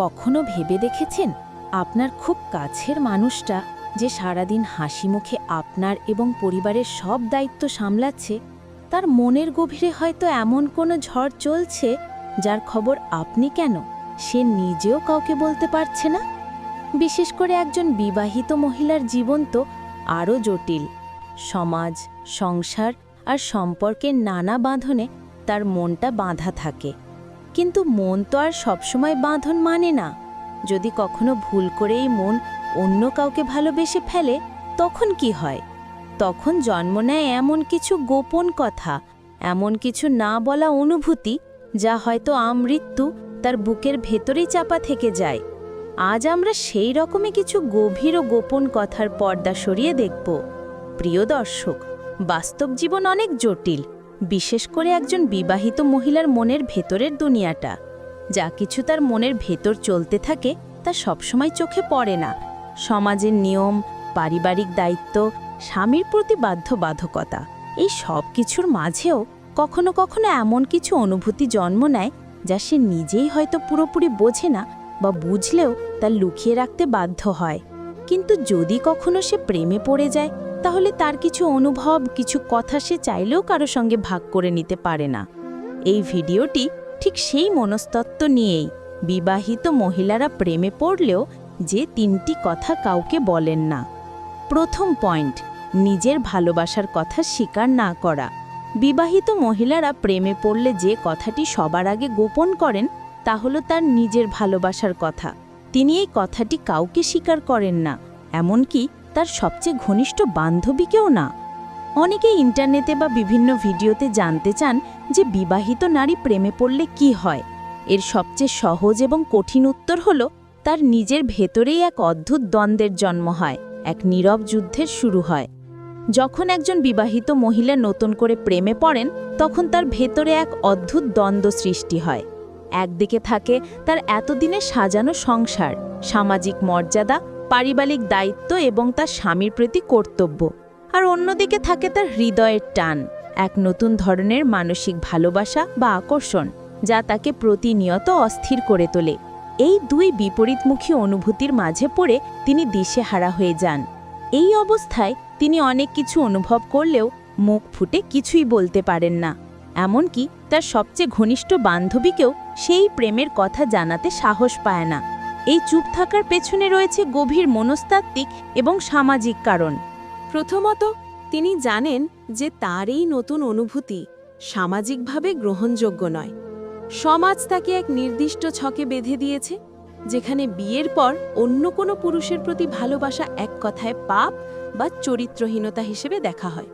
কখনো ভেবে দেখেছেন? আপনার খুব কাছের মানুষটা যে সারাদিন হাসি মুখে আপনার এবং পরিবারের সব দায়িত্ব সামলাচ্ছে, তার মনের গভীরে হয়তো এমন কোনো ঝড় চলছে যার খবর আপনি কেন? সে নিজেও কাউকে বলতে পারছে না? বিশেষ করে একজন বিবাহিত মহিলার জীবন তো আরও জটিল। সমাজ, সংসার আর সম্পর্কের নানা বাঁধনে তার মনটা বাঁধা থাকে। কিন্তু মন তো আর সবসময় বাঁধন মানে না। যদি কখনো ভুল করেই মন অন্য কাউকে ভালোবেসে ফেলে, তখন কি হয়? তখন জন্ম নেয় এমন কিছু গোপন কথা, এমন কিছু না বলা অনুভূতি, যা হয়তো আমৃত্যু তার বুকের ভেতরেই চাপা থেকে যায়। আজ আমরা সেই রকমই কিছু গভীর ও গোপন কথার পর্দা সরিয়ে দেখব। প্রিয় দর্শক, বাস্তব জীবন অনেক জটিল বিশেষ করে একজন বিবাহিত মহিলার মনের ভেতরের দুনিয়াটা। যা কিছু তার মনের ভেতর চলতে থাকে, তা সবসময় চোখে পড়ে না। সমাজের নিয়ম, পারিবারিক দায়িত্ব, স্বামীর প্রতি বাধ্যবাধকতা, এই সব কিছুর মাঝেও কখনো কখনো এমন কিছু অনুভূতি জন্ম নেয়, যা সে নিজেই হয়তো পুরোপুরি বোঝে না বা বুঝলেও তা লুকিয়ে রাখতে বাধ্য হয়। কিন্তু যদি কখনো সে প্রেমে পড়ে যায় তাহলে তার কিছু অনুভব, কিছু কথা সে চাইলেও কারও সঙ্গে ভাগ করে নিতে পারে না। এই ভিডিওটি ঠিক সেই মনস্তত্ত্ব নিয়েই বিবাহিত মহিলারা প্রেমে পড়লেও যে তিনটি কথা কাউকে বলেন না। প্রথম পয়েন্ট, নিজের ভালোবাসার কথা স্বীকার না করা। বিবাহিত মহিলারা প্রেমে পড়লে যে কথাটি সবার আগে গোপন করেন, তা হলো তার নিজের ভালোবাসার কথা। তিনি এই কথাটি কাউকে স্বীকার করেন না, এমনকি তার সবচেয়ে ঘনিষ্ঠ বান্ধবীকেও না। অনেকে ইন্টারনেটে বা বিভিন্ন ভিডিওতে জানতে চান যে বিবাহিত নারী প্রেমে পড়লে কি হয়। এর সবচেয়ে সহজ এবং কঠিন উত্তর হল, তার নিজের ভেতরেই এক অদ্ভুত দ্বন্দ্বের জন্ম হয়, এক নীরব যুদ্ধের শুরু হয়। যখন একজন বিবাহিত মহিলা নতুন করে প্রেমে পড়েন, তখন তার ভেতরে এক অদ্ভুত দ্বন্দ্ব সৃষ্টি হয়। একদিকে থাকে তার এতদিনে সাজানো সংসার, সামাজিক মর্যাদা পারিবারিক দায়িত্ব এবং তার স্বামীর প্রতি কর্তব্য। আর অন্যদিকে থাকে তার হৃদয়ের টান, এক নতুন ধরনের মানসিক ভালোবাসা বা আকর্ষণ, যা তাকে প্রতিনিয়ত অস্থির করে তোলে। এই দুই বিপরীতমুখী অনুভূতির মাঝে পড়ে তিনি দিশেহারা হয়ে যান। এই অবস্থায় তিনি অনেক কিছু অনুভব করলেও মুখ ফুটে কিছুই বলতে পারেন না। এমনকি তার সবচেয়ে ঘনিষ্ঠ বান্ধবীকেও সেই প্রেমের কথা জানাতে সাহস পায় না। এই চুপ থাকার পেছনে রয়েছে গভীর মনস্তাত্ত্বিক এবং সামাজিক কারণ। প্রথমত, তিনি জানেন যে তার এই নতুন অনুভূতি সামাজিকভাবে গ্রহণযোগ্য নয়। সমাজ তাকে এক নির্দিষ্ট ছকে বেঁধে দিয়েছে, যেখানে বিয়ের পর অন্য কোনো পুরুষের প্রতি ভালোবাসা এক কথায় পাপ বা চরিত্রহীনতা হিসেবে দেখা হয়।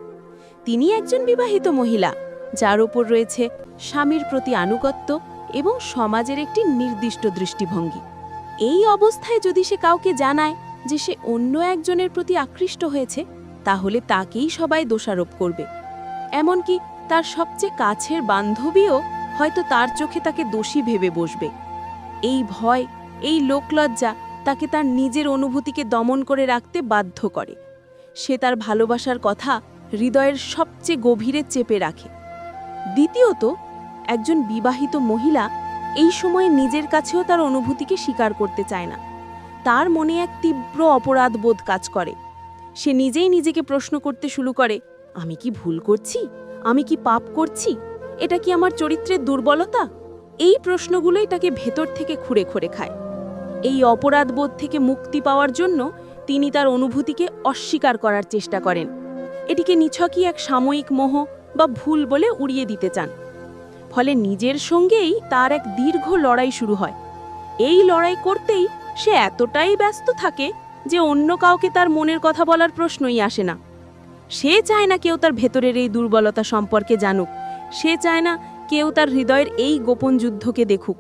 তিনি একজন বিবাহিত মহিলা, যার ওপর রয়েছে স্বামীর প্রতি আনুগত্য এবং সমাজের একটি নির্দিষ্ট দৃষ্টিভঙ্গি। এই অবস্থায় যদি সে কাউকে জানায় যে সে অন্য একজনের প্রতি আকৃষ্ট হয়েছে, তাহলে তাকেই সবাই দোষারোপ করবে। এমনকি তার সবচেয়ে কাছের বান্ধবীও হয়তো তার চোখে তাকে দোষী ভেবে বসবে। এই ভয়, এই লোকলজ্জা তাকে তার নিজের অনুভূতিকে দমন করে রাখতে বাধ্য করে। সে তার ভালোবাসার কথা হৃদয়ের সবচেয়ে গভীরে চেপে রাখে। দ্বিতীয়ত, একজন বিবাহিত মহিলা এই সময়ে নিজের কাছেও তার অনুভূতিকে স্বীকার করতে চায় না। তার মনে এক তীব্র অপরাধ বোধ কাজ করে। সে নিজেই নিজেকে প্রশ্ন করতে শুরু করে, আমি কি ভুল করছি? আমি কি পাপ করছি? এটা কি আমার চরিত্রের দুর্বলতা? এই প্রশ্নগুলোই তাকে ভেতর থেকে খুঁড়ে খুঁড়ে খায়। এই অপরাধবোধ থেকে মুক্তি পাওয়ার জন্য তিনি তার অনুভূতিকে অস্বীকার করার চেষ্টা করেন। এটিকে নিছকই এক সাময়িক মোহ বা ভুল বলে উড়িয়ে দিতে চান। ফলে নিজের সঙ্গেই তার এক দীর্ঘ লড়াই শুরু হয়। এই লড়াই করতেই সে এতটাই ব্যস্ত থাকে যে অন্য কাউকে তার মনের কথা বলার প্রশ্নই আসে না। সে চায় না কেউ তার ভেতরের এই দুর্বলতা সম্পর্কে জানুক। সে চায় না কেউ তার হৃদয়ের এই গোপন যুদ্ধকে দেখুক।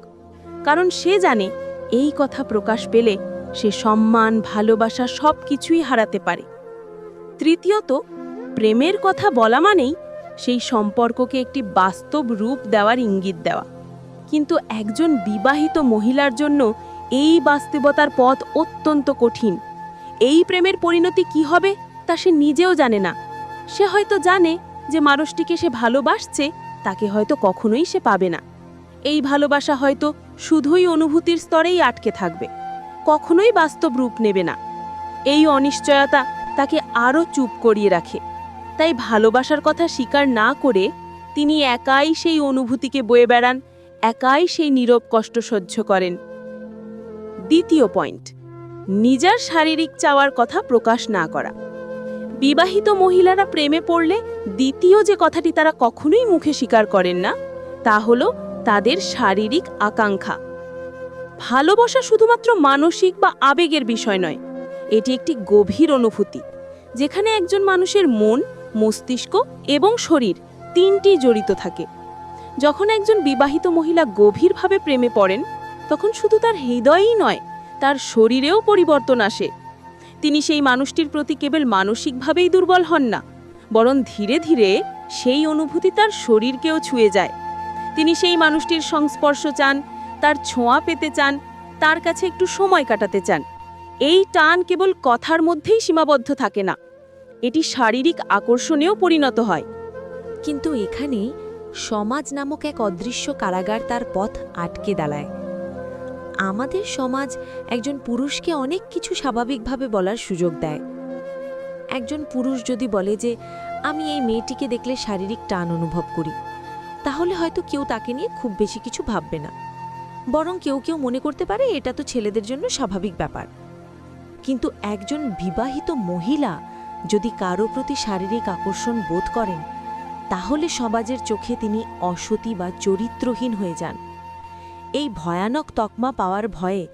কারণ সে জানে এই কথা প্রকাশ পেলে সে সম্মান, ভালোবাসা সব কিছুই হারাতে পারে। তৃতীয়ত, প্রেমের কথা বলা মানেই সেই সম্পর্ককে একটি বাস্তব রূপ দেওয়ার ইঙ্গিত দেওয়া। কিন্তু একজন বিবাহিত মহিলার জন্য এই বাস্তবতার পথ অত্যন্ত কঠিন। এই প্রেমের পরিণতি কি হবে তা সে নিজেও জানে না। সে হয়তো জানে যে মানুষটিকে সে ভালোবাসছে, তাকে হয়তো কখনোই সে পাবে না। এই ভালোবাসা হয়তো শুধুই অনুভূতির স্তরেই আটকে থাকবে, কখনোই বাস্তব রূপ নেবে না। এই অনিশ্চয়তা তাকে আরও চুপ করিয়ে রাখে। তাই ভালোবাসার কথা স্বীকার না করে তিনি একাই সেই অনুভূতিকে বয়ে বেড়ান, একাই সেই নীরব কষ্ট সহ্য করেন। দ্বিতীয় পয়েন্ট, নিজের শারীরিক চাওয়ার কথা প্রকাশ না করা। বিবাহিত মহিলারা প্রেমে পড়লে দ্বিতীয় যে কথাটি তারা কখনোই মুখে স্বীকার করেন না, তা হল তাদের শারীরিক আকাঙ্ক্ষা। ভালোবাসা শুধুমাত্র মানসিক বা আবেগের বিষয় নয়, এটি একটি গভীর অনুভূতি, যেখানে একজন মানুষের মন মস্তিষ্ক এবং শরীর তিনটি জড়িত থাকে। যখন একজন বিবাহিত মহিলা গভীরভাবে প্রেমে পড়েন, তখন শুধু তার হৃদয়ই নয়, তার শরীরেও পরিবর্তন আসে। তিনি সেই মানুষটির প্রতি কেবল মানসিকভাবেই দুর্বল হন না, বরং ধীরে ধীরে সেই অনুভূতি তার শরীরকেও ছুঁয়ে যায়। তিনি সেই মানুষটির সংস্পর্শ চান, তার ছোঁয়া পেতে চান, তার কাছে একটু সময় কাটাতে চান। এই টান কেবল কথার মধ্যেই সীমাবদ্ধ থাকে না। এটি শারীরিক আকর্ষণেও পরিণত হয়। কিন্তু এখানে সমাজ নামক এক অদৃশ্য কারাগার তার পথ আটকে দাঁড়ায়। আমাদের সমাজ একজন পুরুষকে অনেক কিছু স্বাভাবিকভাবে বলার সুযোগ দেয়। একজন পুরুষ যদি বলে যে, আমি এই মেয়েটিকে দেখলে শারীরিক টান অনুভব করি তাহলে হয়তো কেউ তাকে নিয়ে খুব বেশি কিছু ভাববে না। বরং কেউ কেউ মনে করতে পারে এটা তো ছেলেদের জন্য স্বাভাবিক ব্যাপার। কিন্তু একজন বিবাহিত মহিলা যদি কারও প্রতি শারীরিক আকর্ষণ বোধ করেন, তাহলে সমাজের চোখে তিনি অসতী বা চরিত্রহীন হয়ে যান। এই ভয়ানক তকমা পাওয়ার ভয়ে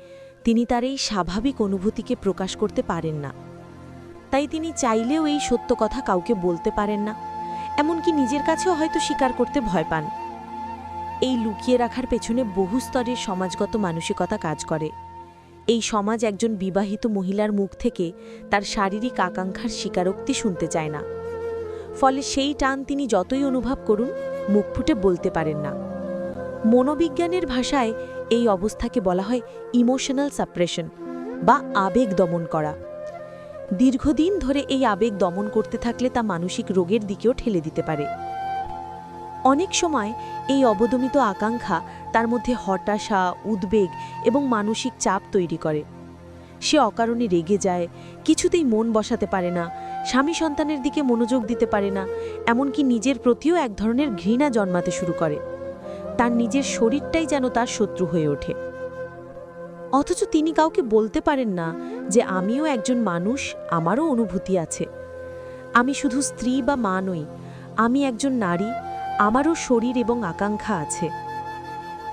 তিনি তার এই স্বাভাবিক অনুভূতিকে প্রকাশ করতে পারেন না। তাই তিনি চাইলেও এই সত্য কথা কাউকে বলতে পারেন না, এমনকি নিজের কাছেও হয়তো স্বীকার করতে ভয় পান। এই লুকিয়ে রাখার পেছনে বহু স্তরের সমাজগত মানসিকতা কাজ করে। এই সমাজ একজন বিবাহিত মহিলার মুখ থেকে তার শারীরিক আকাঙ্ক্ষার স্বীকারোক্তি শুনতে চায় না। ফলে সেই টান তিনি যতই অনুভব করুন, মুখ ফুটে বলতে পারেন না। মনোবিজ্ঞানের ভাষায় এই অবস্থাকে বলা হয় ইমোশনাল সাপ্রেশন বা আবেগ দমন করা। দীর্ঘদিন ধরে এই আবেগ দমন করতে থাকলে তা মানসিক রোগের দিকেও ঠেলে দিতে পারে। অনেক সময় এই অবদমিত আকাঙ্ক্ষা তার মধ্যে হতাশা, উদ্বেগ এবং মানসিক চাপ তৈরি করে। সে অকারণে রেগে যায়, কিছুতেই মন বসাতে পারে না, স্বামী সন্তানের দিকে মনোযোগ দিতে পারে না, এমনকি নিজের প্রতিও এক ধরনের ঘৃণা জন্মাতে শুরু করে। তার নিজের শরীরটাই যেন তার শত্রু হয়ে ওঠে। অথচ তিনি কাউকে বলতে পারেন না যে, আমিও একজন মানুষ, আমারও অনুভূতি আছে। আমি শুধু স্ত্রী বা মা নই, আমি একজন নারী, আমারও শরীর এবং আকাঙ্ক্ষা আছে।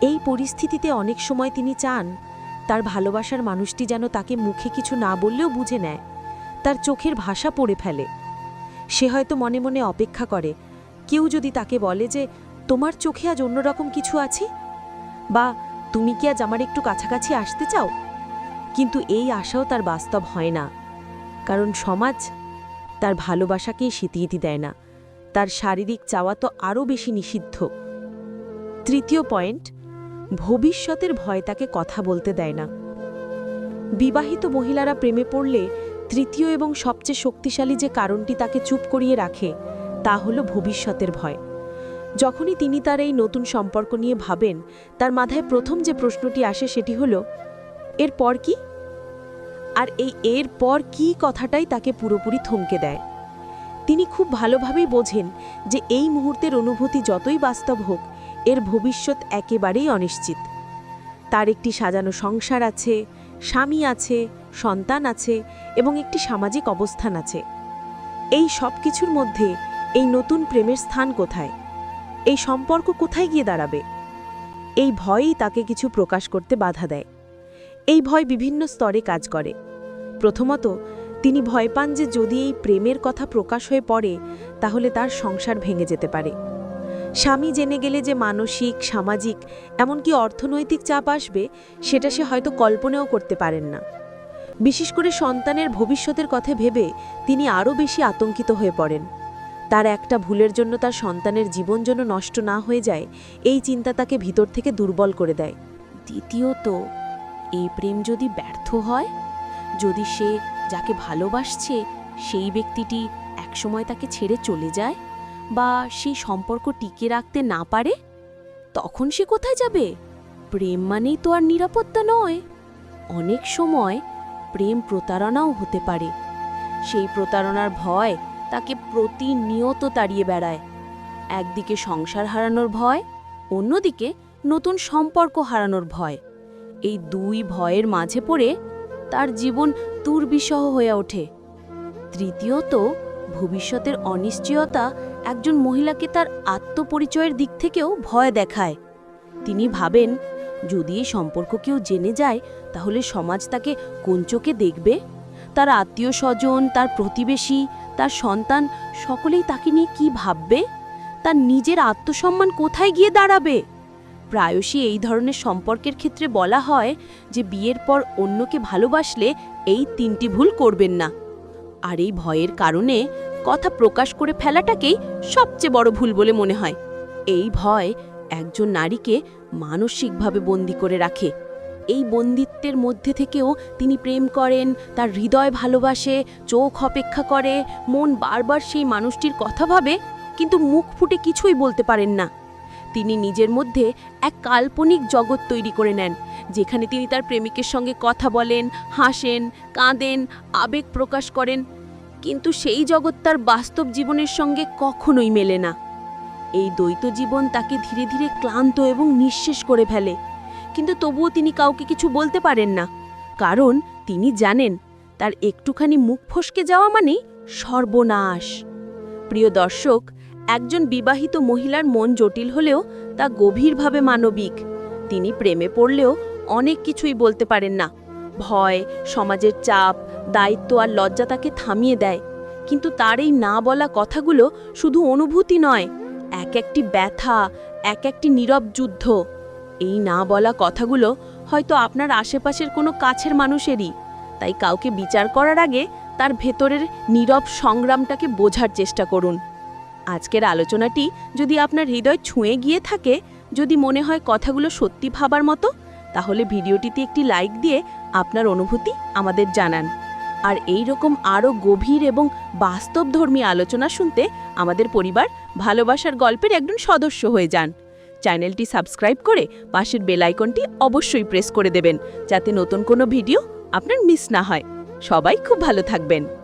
এই পরিস্থিতিতে অনেক সময় তিনি চান, তার ভালোবাসার মানুষটি যেন তাকে মুখে কিছু না বললেও বুঝে নেয়, তার চোখের ভাষা পড়ে ফেলে। সে হয়তো মনে মনে অপেক্ষা করে, কেউ যদি তাকে বলে যে, তোমার চোখে আজ অন্যরকম কিছু আছে? বা, তুমি কি আজ আমার একটু কাছাকাছি আসতে চাও? কিন্তু এই আশাও তার বাস্তব হয় না, কারণ সমাজ তার ভালোবাসাকেই স্বীকৃতি দেয় না, তার শারীরিক চাওয়া তো আরও বেশি নিষিদ্ধ। তৃতীয় পয়েন্ট ভবিষ্যতের ভয় তাকে কথা বলতে দেয় না। বিবাহিত মহিলারা প্রেমে পড়লে তৃতীয় এবং সবচেয়ে শক্তিশালী যে কারণটি তাকে চুপ করিয়ে রাখে, তা হলো ভবিষ্যতের ভয়। যখনই তিনি তার এই নতুন সম্পর্ক নিয়ে ভাবেন, তার মাথায় প্রথম যে প্রশ্নটি আসে সেটি হলো এরপর কি? আর এই এর পর কি? কথাটাই তাকে পুরোপুরি থমকে দেয়। তিনি খুব ভালোভাবেই বোঝেন যে এই মুহূর্তের অনুভূতি যতই বাস্তব হোক এর ভবিষ্যৎ একেবারেই অনিশ্চিত। তার একটি সাজানো সংসার আছে, স্বামী আছে, সন্তান আছে এবং একটি সামাজিক অবস্থান আছে। এই সব কিছুর মধ্যে এই নতুন প্রেমের স্থান কোথায়? এই সম্পর্ক কোথায় গিয়ে দাঁড়াবে? এই ভয়ই তাকে কিছু প্রকাশ করতে বাধা দেয়। এই ভয় বিভিন্ন স্তরে কাজ করে। প্রথমত, তিনি ভয় পান যে যদি এই প্রেমের কথা প্রকাশ হয়ে পড়ে, তাহলে তার সংসার ভেঙে যেতে পারে। স্বামী জেনে গেলে যে মানসিক, সামাজিক, এমনকি অর্থনৈতিক চাপ আসবে, সেটা সে হয়তো কল্পনাও করতে পারেন না। বিশেষ করে সন্তানের ভবিষ্যতের কথা ভেবে তিনি আরও বেশি আতঙ্কিত হয়ে পড়েন। তার একটা ভুলের জন্য তার সন্তানের জীবন যেন নষ্ট না হয়ে যায়, এই চিন্তা তাকে ভিতর থেকে দুর্বল করে দেয়। দ্বিতীয়ত, এই প্রেম যদি ব্যর্থ হয়, যদি সে যাকে ভালোবাসছে, সেই ব্যক্তিটি একসময় তাকে ছেড়ে চলে যায় বা সেই সম্পর্ক টিকে রাখতে না পারে, তখন সে কোথায় যাবে? প্রেম মানেই তো আর নিরাপত্তা নয়। অনেক সময় প্রেম প্রতারণাও হতে পারে। সেই প্রতারণার ভয় তাকে প্রতিনিয়ত তাড়িয়ে বেড়ায়। একদিকে সংসার হারানোর ভয়, অন্যদিকে নতুন সম্পর্ক হারানোর ভয়। এই দুই ভয়ের মাঝে পড়ে তার জীবন দুর্বিষহ হয়ে ওঠে। তৃতীয়ত, ভবিষ্যতের অনিশ্চয়তা একজন মহিলাকে তার আত্মপরিচয়ের দিক থেকেও ভয় দেখায়। তিনি ভাবেন, যদি এই সম্পর্ক কেউ জেনে যায়, তাহলে সমাজ তাকে কোন চোখে দেখবে? তার আত্মীয় স্বজন তার প্রতিবেশী, তার সন্তান, সকলেই তাকে নিয়ে কি ভাববে? তার নিজের আত্মসম্মান কোথায় গিয়ে দাঁড়াবে? প্রায়শই এই ধরনের সম্পর্কের ক্ষেত্রে বলা হয় যে, বিয়ের পর অন্যকে ভালোবাসলে এই তিনটি ভুল করবেন না। আর এই ভয়ের কারণে কথা প্রকাশ করে ফেলাটাকেই সবচেয়ে বড় ভুল বলে মনে হয়। এই ভয় একজন নারীকে মানসিকভাবে বন্দি করে রাখে। এই বন্দিত্বের মধ্যে থেকেও তিনি প্রেম করেন, তার হৃদয় ভালোবাসে, চোখ অপেক্ষা করে, মন বারবার সেই মানুষটির কথা ভাবে, কিন্তু মুখ ফুটে কিছুই বলতে পারেন না। তিনি নিজের মধ্যে এক কাল্পনিক জগৎ তৈরি করে নেন, যেখানে তিনি তার প্রেমিকের সঙ্গে কথা বলেন, হাসেন, কাঁদেন, আবেগ প্রকাশ করেন। কিন্তু সেই জগৎ তার বাস্তব জীবনের সঙ্গে কখনোই মেলে না। এই দ্বৈত জীবন তাকে ধীরে ধীরে ক্লান্ত এবং নিঃশেষ করে ফেলে। কিন্তু তবুও তিনি কাউকে কিছু বলতে পারেন না। কারণ তিনি জানেন, তার একটুখানি মুখ ফসকে যাওয়া মানেই সর্বনাশ। প্রিয় দর্শক, একজন বিবাহিত মহিলার মন জটিল হলেও তা গভীরভাবে মানবিক। তিনি প্রেমে পড়লেও অনেক কিছুই বলতে পারেন না। ভয়, সমাজের চাপ, দায়িত্ব আর লজ্জা তাকে থামিয়ে দেয়। কিন্তু তার এই না বলা কথাগুলো শুধু অনুভূতি নয়, এক একটি ব্যথা, এক একটি নীরব যুদ্ধ। এই না বলা কথাগুলো হয়তো আপনার আশেপাশের কোনো কাছের মানুষেরই, তাই কাউকে বিচার করার আগে তার ভেতরের নীরব সংগ্রামটাকে বোঝার চেষ্টা করুন। আজকের আলোচনাটি যদি আপনার হৃদয় ছুঁয়ে গিয়ে থাকে, যদি মনে হয় কথাগুলো সত্যি ভাবার মতো, তাহলে ভিডিওটিতে একটি লাইক দিয়ে আপনার অনুভূতি আমাদের জানান। আর এই রকম আরও গভীর এবং বাস্তবধর্মী আলোচনা শুনতে আমাদের পরিবার ভালোবাসার গল্পের একজন সদস্য হয়ে যান। চ্যানেলটি সাবস্ক্রাইব করে পাশের বেলাইকনটি অবশ্যই প্রেস করে দেবেন, যাতে নতুন কোনো ভিডিও আপনার মিস না হয়। সবাই খুব ভালো থাকবেন।